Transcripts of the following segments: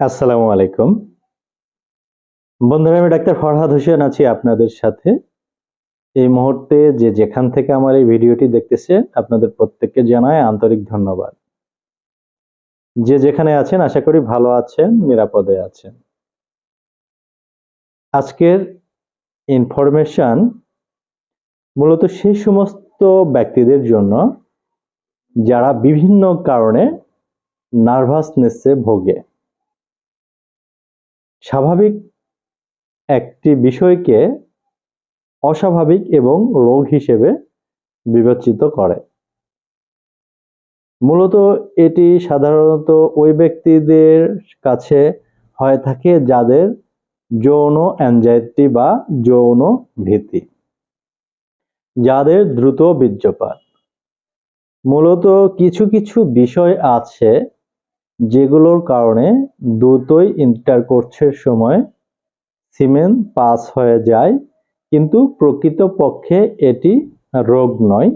আসসালামু আলাইকুম। বন্ধুরা, আমি ডাক্তার ফরহাদ হোসেন আছি আপনাদের সাথে। এই মুহূর্তে যে যেখান থেকে আমার এই ভিডিওটি দেখতেছে, আপনাদের প্রত্যেককে জানাই আন্তরিক ধন্যবাদ। যে যেখানে আছেন, আশা করি ভালো আছেন, নিরাপদে আছেন। আজকের ইনফরমেশন মূলত সেই সমস্ত ব্যক্তিদের জন্য যারা বিভিন্ন কারণে নার্ভাসনেসে ভোগে। স্বাভাবিক একটি বিষয়কে অস্বাভাবিক এবং রোগ হিসেবে বিবেচিত করে। মূলত এটি সাধারণত ওই ব্যক্তিদের কাছে হয়ে থাকে যাদের যৌন অ্যাংজাইটি বা যৌন ভীতি, যাদের দ্রুত বীর্যপাত। মূলত কিছু কিছু বিষয় আছে যেগুলোর কারণে দ্রুতই ইন্টার ইন্টারকোর্সের সময় সিমেন পাস হয়ে যায়, কিন্তু প্রকৃতপক্ষে এটি রোগ নয়।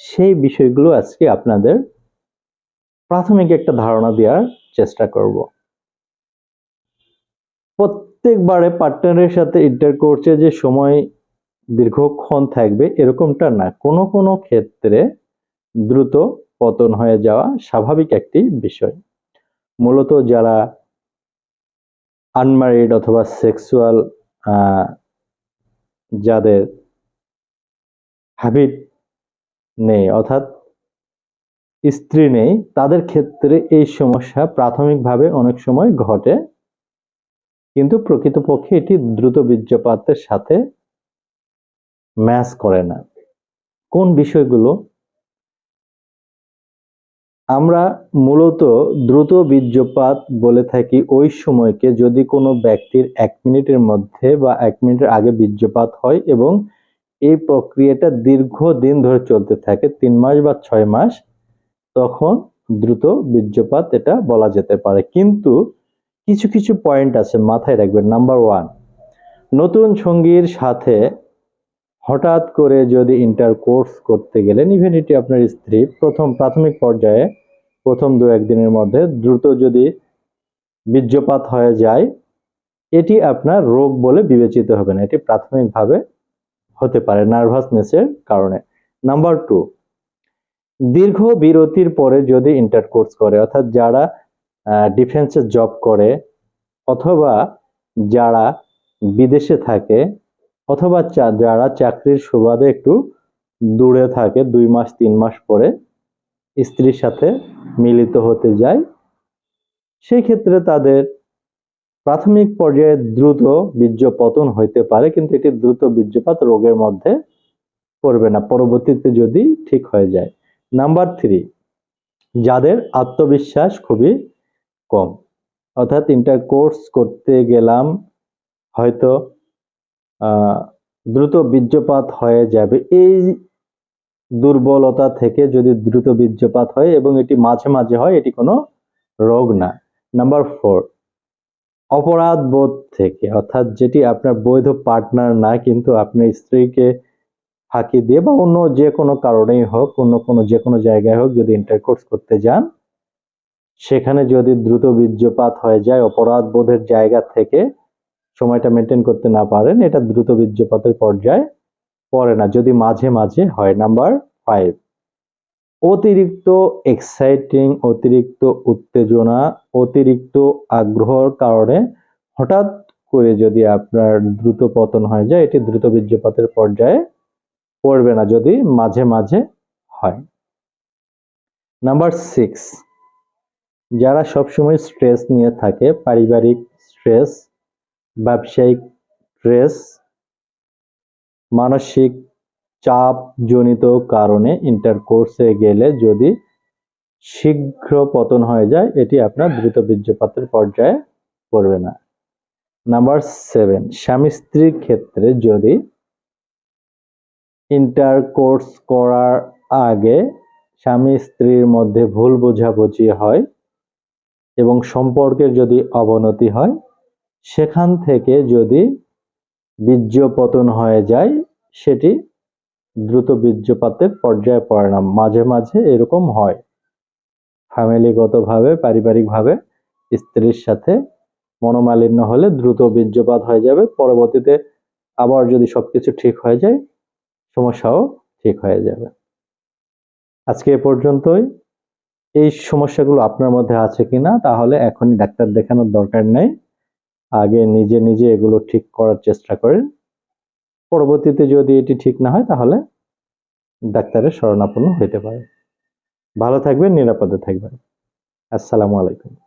সেই বিষয়গুলো আজকে আপনাদের প্রাথমিক একটা ধারণা দেওয়ার চেষ্টা করব। প্রত্যেকবারে পার্টনারের সাথে ইন্টার ইন্টারকোর্সে যে সময় দীর্ঘক্ষণ থাকবে, এরকমটা না। কোনো কোনো ক্ষেত্রে দ্রুত পতন হয়ে যাওয়া স্বাভাবিক একটি বিষয়। মূলত যারা আনমারিড অথবা সেক্সুয়াল যাদের হ্যাবিট নেই, অর্থাৎ স্ত্রী নেই, তাদের ক্ষেত্রে এই সমস্যা প্রাথমিকভাবে অনেক সময় ঘটে। কিন্তু প্রকৃতপক্ষে এটি দ্রুত বীর্যপাতের সাথে ম্যাচ করে না। কোন বিষয়গুলো আমরা মূলত দ্রুত বীর্যপাত বলে থাকি ওই সময়কে যদি কোনো ব্যক্তির এক মিনিটের মধ্যে বা এক মিনিটের আগে বীর্যপাত হয় এবং এই প্রক্রিয়াটা দীর্ঘদিন ধরে চলতে থাকে, তিন মাস বা ছয় মাস, তখন দ্রুত বীর্যপাত এটা বলা যেতে পারে। কিন্তু কিছু কিছু পয়েন্ট আছে মাথায় রাখবেন। নাম্বার ওয়ান নতুন সঙ্গীর সাথে হঠাৎ করে যদি ইন্টার কোর্স করতে গেলেন ইভেন এটি আপনার স্ত্রী, প্রথম, প্রাথমিক পর্যায়ে প্রথম দু একদিনের মধ্যে দ্রুত যদি বীর্যপাত হয়ে যায়, এটি আপনার রোগ বলে বিবেচিত হবে না। এটি প্রাথমিকভাবে হতে পারে নার্ভাসনেসের কারণে। নাম্বার টু, দীর্ঘ বিরতির পরে যদি ইন্টারকোর্স করে, অর্থাৎ যারা ডিফেন্সে জব করে, অথবা যারা বিদেশে থাকে, অথবা যারা চাকরির সুবাদে একটু দূরে থাকে, দুই মাস, তিন মাস পরে স্ত্রীর সাথে মিলিত হতে যায়। সেই ক্ষেত্রে তাদের প্রাথমিক পর্যায়ে দ্রুত বীর্য পতন হইতে পারে, কিন্তু এটি দ্রুত বীর্যপাত রোগের মধ্যে পড়বে না, পরবর্তীতে যদি ঠিক হয়ে যায়। নাম্বার থ্রি, যাদের আত্মবিশ্বাস খুবই কম। অর্থাৎ ইন্টার কোর্স করতে গেলাম, হয়তো দ্রুত বীর্যপাত হয়ে যাবে। এই দুর্বলতা থেকে যদি দ্রুত বীর্যপাত হয় এবং এটি মাঝে মাঝে হয়, এটি কোনো রোগ না। নাম্বার ফোর অপরাধ বোধ থেকে, অর্থাৎ যেটি আপনার বৈধ পার্টনার না, কিন্তু আপনার স্ত্রীকে ফাঁকি দিয়ে বা অন্য যে কোনো কারণেই হোক, অন্য কোনো যে কোনো জায়গায় হোক যদি ইন্টারকোর্স করতে যান, সেখানে যদি দ্রুত বীর্যপাত হয়ে যায়, অপরাধ বোধের জায়গা থেকে সময়টা মেনটেন করতে না পারেন, এটা দ্রুত বীর্যপাতের পর্যায়ে পড়ে না, যদি মাঝে মাঝে হয়। নাম্বার ফাইভ অতিরিক্ত এক্সাইটিং অতিরিক্ত উত্তেজনা, অতিরিক্ত আগ্রহর কারণে হঠাৎ করে যদি আপনার দ্রুত পতন হয়ে যায়, এটি দ্রুত বীর্যপাতের পর্যায়ে পড়বে না, যদি মাঝে মাঝে হয়। নাম্বার সিক্স যারা সবসময় স্ট্রেস নিয়ে থাকে, পারিবারিক স্ট্রেস ব্যবসায়িক স্ট্রেস মানসিক চাপ জনিত কারণে ইন্টারকোর্সে গেলে যদি শীঘ্র পতন হয়ে যায়, এটি আপনার দ্রুত বীর্যপাতের পর্যায়ে পড়বে না। নাম্বার সেভেন স্বামী স্ত্রীর ক্ষেত্রে যদি ইন্টারকোর্স করার আগে স্বামী স্ত্রীর মধ্যে ভুল বোঝাবুঝি হয় এবং সম্পর্কের যদি অবনতি হয়, সেখান থেকে যদি বীর্য পতন হয়ে যায়, সেটি দ্রুত বীর্যপাতের পর্যায়ে পড়ে না মাঝে মাঝে এরকম হয়। ফ্যামিলিগতভাবে, পারিবারিকভাবে স্ত্রীর সাথে মনোমালিন্য হলে দ্রুত বীর্যপাত হয়ে যাবে। পরবর্তীতে আবার যদি সবকিছু ঠিক হয়ে যায়, সমস্যাও ঠিক হয়ে যাবে। আজকে এ পর্যন্তই। এই সমস্যাগুলো আপনার মধ্যে আছে কিনা, তাহলে এখনই ডাক্তার দেখানোর দরকার নেই। আগে নিজে নিজে এগুলো ঠিক করার চেষ্টা করেন। পরবর্তীতে যদি এটি ঠিক না হয়, তাহলে ডাক্তারের শরণাপন্ন হইতে পারে ভালো থাকবেন, নিরাপদে থাকবেন। আসসালামু আলাইকুম।